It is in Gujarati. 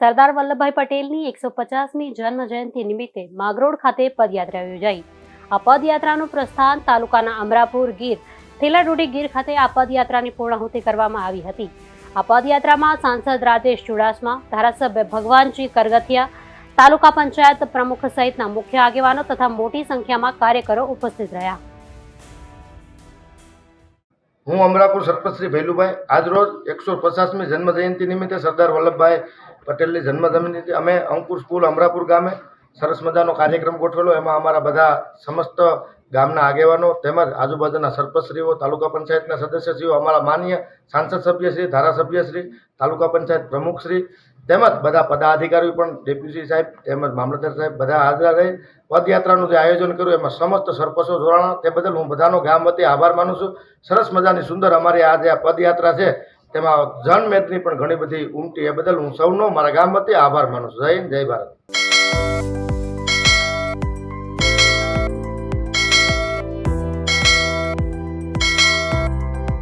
સરદાર વલ્લભભાઈ પટેલની એકસો પચાસમી જન્મ જયંતિ નિમિત્તે માગરોડ ખાતે પદયાત્રા યોજાઈ. આ પદયાત્રાનું પ્રસ્થાન તાલુકાના અમરાપુર ગીર, થેલાડુડી ગીર ખાતે આ પદયાત્રાની પૂર્ણાહુતિ કરવામાં આવી હતી. આ પદયાત્રામાં સાંસદ રાજેશ ચુડાસમા, ધારાસભ્ય ભગવાનજી કરગથિયા, તાલુકા પંચાયત પ્રમુખ સહિતના મુખ્ય આગેવાનો તથા મોટી સંખ્યામાં કાર્યકરો ઉપસ્થિત રહ્યા. હું અમરાપુર સરપંચ શ્રી ભૈલુભાઈ. આજરોજ એકસો પચાસમી જન્મજયંતિ નિમિત્તે સરદાર વલ્લભભાઈ પટેલની જન્મજયંતિ અમે અંકુર સ્કૂલ અમરાપુર ગામે સરસ મજાનો કાર્યક્રમ ગોઠવેલો. એમાં અમારા બધા સમસ્ત ગામના આગેવાનો તેમજ આજુબાજુના સરપંચશ્રીઓ, તાલુકા પંચાયતના સદસ્યશ્રીઓ, અમારા માન્ય સાંસદ સભ્યશ્રી, ધારાસભ્યશ્રી, તાલુકા પંચાયત પ્રમુખશ્રી તેમજ બધા પદાધિકારીઓ પણ ડેપ્યુટી સાહેબ તેમજ મામલતદાર સાહેબ બધા હાજર રહી. પદયાત્રાનું જે આયોજન કર્યું, એમાં સમસ્ત સરપંચો જોડાણા. તે બદલ હું બધાનો ગામ વતી આભાર માનું છું. સરસ મજાની સુંદર અમારી આ જે આ પદયાત્રા છે, તેમાં જનમેદની પણ ઘણી બધી ઉમટી. એ બદલ હું સૌનો મારા ગામ વતી આભાર માનું છું. જય જય ભારત.